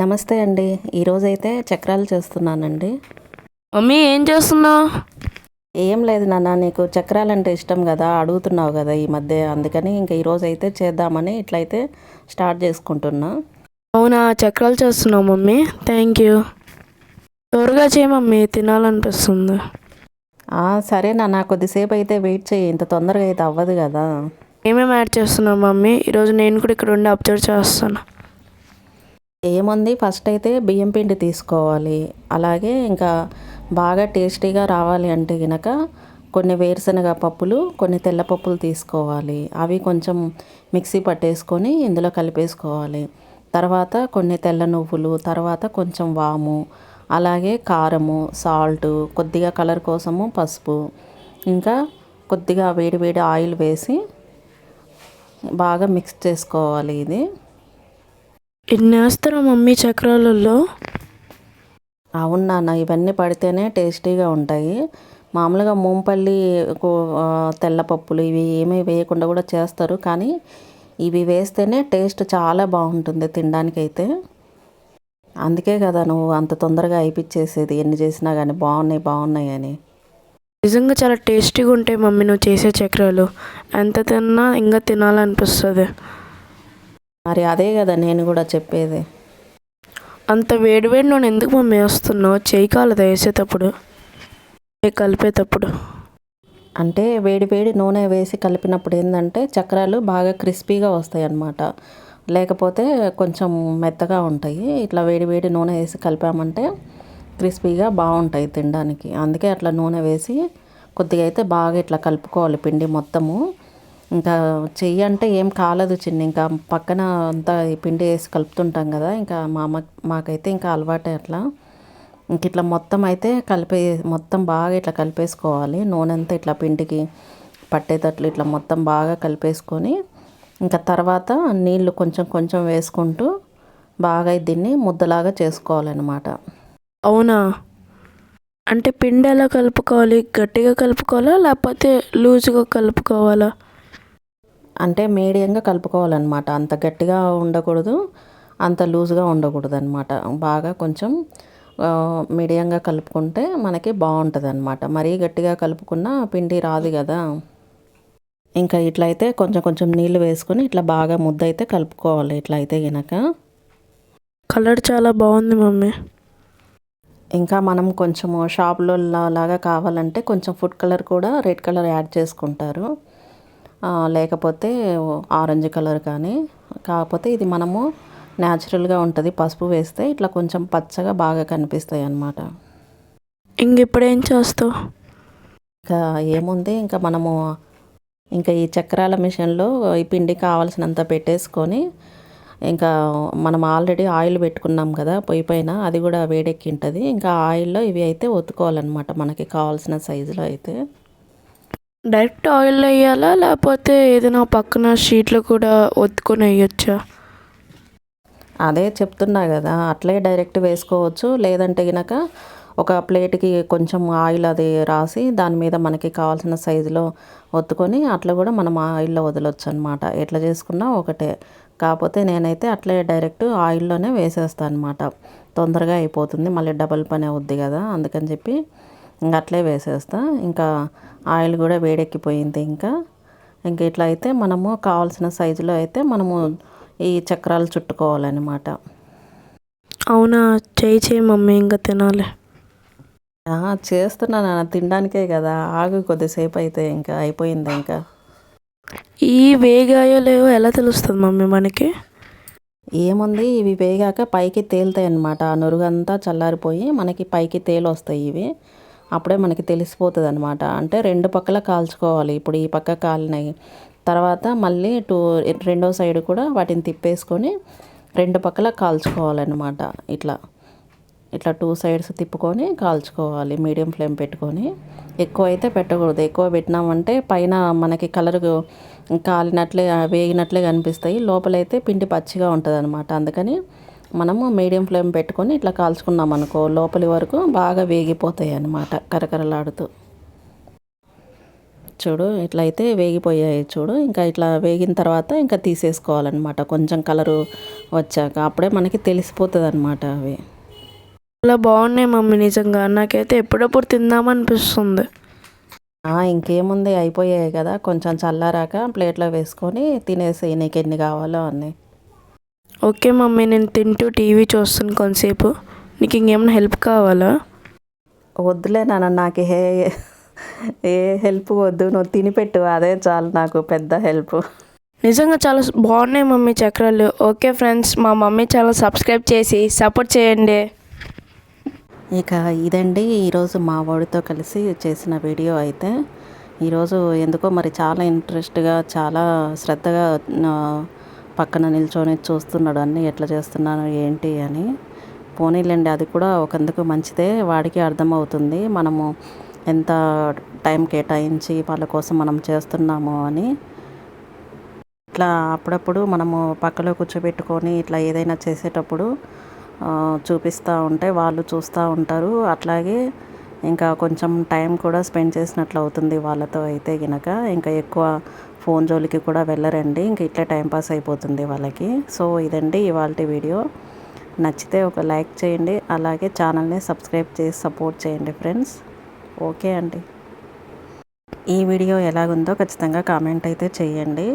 నమస్తే అండి. ఈరోజైతే చక్రాలు చేస్తున్నానండి. మమ్మీ ఏం చేస్తున్నావు? ఏం లేదు నాన్న నీకు చక్రాలు అంటే ఇష్టం కదా అడుగుతున్నావు కదా ఈ మధ్య అందుకని ఇంకా ఈరోజు అయితే చేద్దామని ఇట్లయితే స్టార్ట్ చేసుకుంటున్నా. అవునా చక్రాలు చేస్తున్నావు మమ్మీ? Thank you. త్వరగా చేయి మమ్మీ తినాలనిపిస్తుంది. సరే నాన్న కొద్దిసేపు అయితే వెయిట్ చేయి ఇంత తొందరగా అయితే అవ్వదు కదా. ఏమేమి యాడ్ చేస్తున్నావు మమ్మీ? ఈరోజు నేను కూడా ఇక్కడ ఉండి అబ్జర్వ్ చేస్తాను. ఏముంది? ఫస్ట్ అయితే బియ్యం పిండి తీసుకోవాలి. అలాగే ఇంకా బాగా టేస్టీగా రావాలి అంటే గనక కొన్ని వేరుశనగ పప్పులు కొన్ని తెల్ల పప్పులు తీసుకోవాలి. అవి కొంచెం మిక్సీ పట్టేసుకొని ఇందులో కలిపేసుకోవాలి. తర్వాత కొన్ని తెల్ల నువ్వులు తర్వాత కొంచెం వాము అలాగే కారము సాల్ట్ కొద్దిగా కలర్ కోసము పసుపు ఇంకా కొద్దిగా వేడి వేడి ఆయిల్ వేసి బాగా మిక్స్ చేసుకోవాలి ఇది. ఇన్ని వేస్తారా మమ్మీ చక్రాలలో? అవును నాన్న ఇవన్నీ పడితేనే టేస్టీగా ఉంటాయి. మామూలుగా మూంపల్లి తెల్లపప్పులు ఇవి ఏమీ వేయకుండా కూడా చేస్తారు. కానీ ఇవి వేస్తేనే టేస్ట్ చాలా బాగుంటుంది తినడానికైతే. అందుకే కదా నువ్వు అంత తొందరగా అయిపిచ్చేసేది. ఎన్ని చేసినా కానీ బాగున్నాయి బాగున్నాయి అని. నిజంగా చాలా టేస్టీగా ఉంటాయి మమ్మీ నువ్వు చేసే చక్రాలు. ఎంత తిన్నా ఇంకా తినాలనిపిస్తుంది. మరి అదే కదా నేను కూడా చెప్పేది. అంత వేడి వేడి నూనె ఎందుకు మమ్మీ వేస్తున్నావు? చేయి కాలదా వేసేటప్పుడు కలిపేటప్పుడు. అంటే వేడి వేడి నూనె వేసి కలిపినప్పుడు ఏంటంటే చక్రాలు బాగా క్రిస్పీగా వస్తాయి అన్నమాట లేకపోతే కొంచెం మెత్తగా ఉంటాయి. ఇట్లా వేడి వేడి నూనె వేసి కలిపామంటే క్రిస్పీగా బాగుంటాయి తినడానికి. అందుకే అట్లా నూనె వేసి కొద్దిగా అయితే బాగా ఇట్లా కలుపుకోవాలి పిండి మొత్తము. ఇంకా చెయ్యి అంటే ఏం కాలదు చిన్న. ఇంకా పక్కన అంతా పిండి వేసి కలుపుతుంటాం కదా. ఇంకా మా అమ్మ మాకైతే ఇంకా అలవాటే అట్లా. ఇంక ఇట్లా మొత్తం అయితే కలిపే మొత్తం బాగా ఇట్లా కలిపేసుకోవాలి. నూనె అంతా ఇట్లా పిండికి పట్టేటట్లు ఇట్లా మొత్తం బాగా కలిపేసుకొని ఇంకా తర్వాత నీళ్ళు కొంచెం కొంచెం వేసుకుంటూ బాగా దీన్ని ముద్దలాగా చేసుకోవాలన్నమాట. అవునా? అంటే పిండి ఎలా కలుపుకోవాలి? గట్టిగా కలుపుకోవాలా? లేకపోతే లూజ్గా కలుపుకోవాలా? అంటే మీడియంగా కలుపుకోవాలన్నమాట. అంత గట్టిగా ఉండకూడదు అంత లూజ్గా ఉండకూడదు అనమాట బాగా కొంచెం మీడియంగా కలుపుకుంటే మనకి బాగుంటుంది అనమాట మరీ గట్టిగా కలుపుకున్న పిండి రాదు కదా. ఇంకా ఇట్లయితే కొంచెం కొంచెం నీళ్ళు వేసుకొని ఇట్లా బాగా ముద్ద అయితే కలుపుకోవాలి ఇట్లా అయితే గనక. కలర్ చాలా బాగుంది మమ్మీ. ఇంకా మనం కొంచెము షాప్లో లాగా కావాలంటే కొంచెం ఫుడ్ కలర్ కూడా రెడ్ కలర్ యాడ్ చేసుకుంటారు. లేకపోతే ఆరెంజ్ కలర్ కానీ కాకపోతే ఇది మనము న్యాచురల్గా ఉంటుంది. పసుపు వేస్తే ఇట్లా కొంచెం పచ్చగా బాగా కనిపిస్తాయి అన్నమాట. ఇంక ఇప్పుడు ఏం చేస్తావు? ఇంకా ఏముంది? ఇంకా మనము ఇంకా ఈ చక్రాల మిషన్లో ఈ పిండి కావాల్సినంత పెట్టేసుకొని ఇంకా మనం ఆల్రెడీ ఆయిల్ పెట్టుకున్నాం కదా పొయ్యి పైన అది కూడా వేడెక్కి ఉంటుంది ఇంకా ఆయిల్లో ఇవి అయితే ఒత్తుకోవాలన్నమాట మనకి కావాల్సిన సైజులో అయితే. డైరెక్ట్ ఆయిల్ వేయాలా? లేకపోతే ఏదైనా పక్కన షీట్లు కూడా ఒత్తుకొని వేయచ్చా? అదే చెప్తున్నా కదా అట్లే డైరెక్ట్ వేసుకోవచ్చు. లేదంటే గినక ఒక ప్లేట్కి కొంచెం ఆయిల్ అది రాసి దాని మీద మనకి కావాల్సిన సైజులో ఒత్తుకొని అట్లా కూడా మనం ఆయిల్లో వదలొచ్చు అనమాట ఎట్లా చేసుకున్నా ఒకటే. కాకపోతే నేనైతే అట్లే డైరెక్ట్ ఆయిల్లోనే వేసేస్తాను అనమాట తొందరగా అయిపోతుంది. మళ్ళీ డబల్ పని అవుద్ది కదా అందుకని చెప్పి ఇంకా అట్లే వేసేస్తా. ఇంకా ఆయిల్ కూడా వేడెక్కిపోయింది ఇంకా. ఇంక ఇట్లా అయితే మనము కావాల్సిన సైజులో అయితే మనము ఈ చక్రాలు చుట్టుకోవాలన్నమాట. అవునా? చేయి చేయి మమ్మీ ఇంకా తినాలి. ఆ, చేస్తున్నా నాన్న. తినడానికే కదా. ఆగు కొద్దిసేపు అయితే ఇంకా అయిపోయింది ఇంకా. ఈ వేగాయో లేవో ఎలా తెలుస్తుంది మమ్మీ మనకి? ఏముంది? ఇవి వేగాక పైకి తేలుతాయి అన్నమాట ఆ నురుగంతా చల్లారిపోయి మనకి పైకి తేలు వస్తాయి ఇవి. అప్పుడే మనకి తెలిసిపోతుంది అనమాట అంటే రెండు పక్కల కాల్చుకోవాలి. ఇప్పుడు ఈ పక్క కాలినాయి. తర్వాత మళ్ళీ టూ రెండో సైడ్ కూడా వాటిని తిప్పేసుకొని రెండు పక్కల కాల్చుకోవాలన్నమాట. ఇట్లా. ఇట్లా టూ సైడ్స్ తిప్పుకొని కాల్చుకోవాలి. మీడియం ఫ్లేమ్ పెట్టుకొని. ఎక్కువ అయితే పెట్టకూడదు. ఎక్కువ పెట్టినామంటే పైన మనకి కలర్ కాలినట్లే వేగినట్లే కనిపిస్తాయి. లోపలైతే పిండి పచ్చిగా ఉంటుంది అనమాట అందుకని మనము మీడియం ఫ్లేమ్ పెట్టుకొని ఇట్లా కాల్చుకున్నాం అనుకో లోపలి వరకు బాగా వేగిపోతాయి అన్నమాట కరకరలాడుతూ. చూడు ఇట్లా అయితే వేగిపోయాయి చూడు. ఇంకా ఇట్లా వేగిన తర్వాత ఇంకా తీసేసుకోవాలన్నమాట. కొంచెం కలరు వచ్చాక అప్పుడే మనకి తెలిసిపోతుంది అనమాట అవి. చాలా బాగున్నాయి మమ్మీ నిజంగా. నాకైతే ఎప్పుడప్పుడు తిందామనిపిస్తుంది. ఇంకేముంది? అయిపోయాయి కదా. కొంచెం చల్లారాక ప్లేట్లో వేసుకొని తినేసి నీకు ఎన్ని కావాలో అన్నీ. ఓకే మమ్మీ నేను తింటూ టీవీ చూస్తాను కొంతసేపు. నీకు ఇంకేమైనా హెల్ప్ కావాలా? వద్దులే నాన్న నాకు ఏ ఏ హెల్ప్ వద్దు. నువ్వు తినిపెట్టు అదే చాలు నాకు పెద్ద హెల్ప్. నిజంగా చాలా బాగున్నాయి మమ్మీ చక్రాలు. ఓకే ఫ్రెండ్స్ మా మమ్మీ చాలా సబ్స్క్రైబ్ చేసి సపోర్ట్ చేయండి. ఇక ఇదండి ఈరోజు మా వాడితో కలిసి చేసిన వీడియో అయితే. ఈరోజు ఎందుకో మరి చాలా ఇంట్రెస్ట్గా చాలా శ్రద్ధగా పక్కన నిల్చొని చూస్తున్నాడు అన్నీ ఎట్లా చేస్తున్నాను ఏంటి? అని. పోనీలేండి అది కూడా ఒకందుకు మంచిదే వాడికి అర్థమవుతుంది. మనము ఎంత టైం కేటాయించి వాళ్ళ కోసం మనం చేస్తున్నాము అని. ఇట్లా అప్పుడప్పుడు మనము పక్కలో కూర్చోబెట్టుకొని ఇట్లా ఏదైనా చేసేటప్పుడు చూపిస్తూ ఉంటే వాళ్ళు చూస్తూ ఉంటారు. అట్లాగే ఇంకా కొంచెం టైం కూడా స్పెండ్ చేసినట్లు అవుతుంది వాళ్ళతో అయితే గినక. ఇంకా ఎక్కువ ఫోన్ జోలికి కూడా వెళ్ళరండి. ఇంక ఇట్లా టైంపాస్ అయిపోతుంది వాళ్ళకి. సో ఇదండి ఇవాళ వీడియో. నచ్చితే ఒక లైక్ చేయండి. అలాగే ఛానల్ని సబ్స్క్రైబ్ చేసి సపోర్ట్ చేయండి ఫ్రెండ్స్. ఓకే అండి. ఈ వీడియో ఎలాగుందో ఖచ్చితంగా కామెంట్ అయితే చేయండి.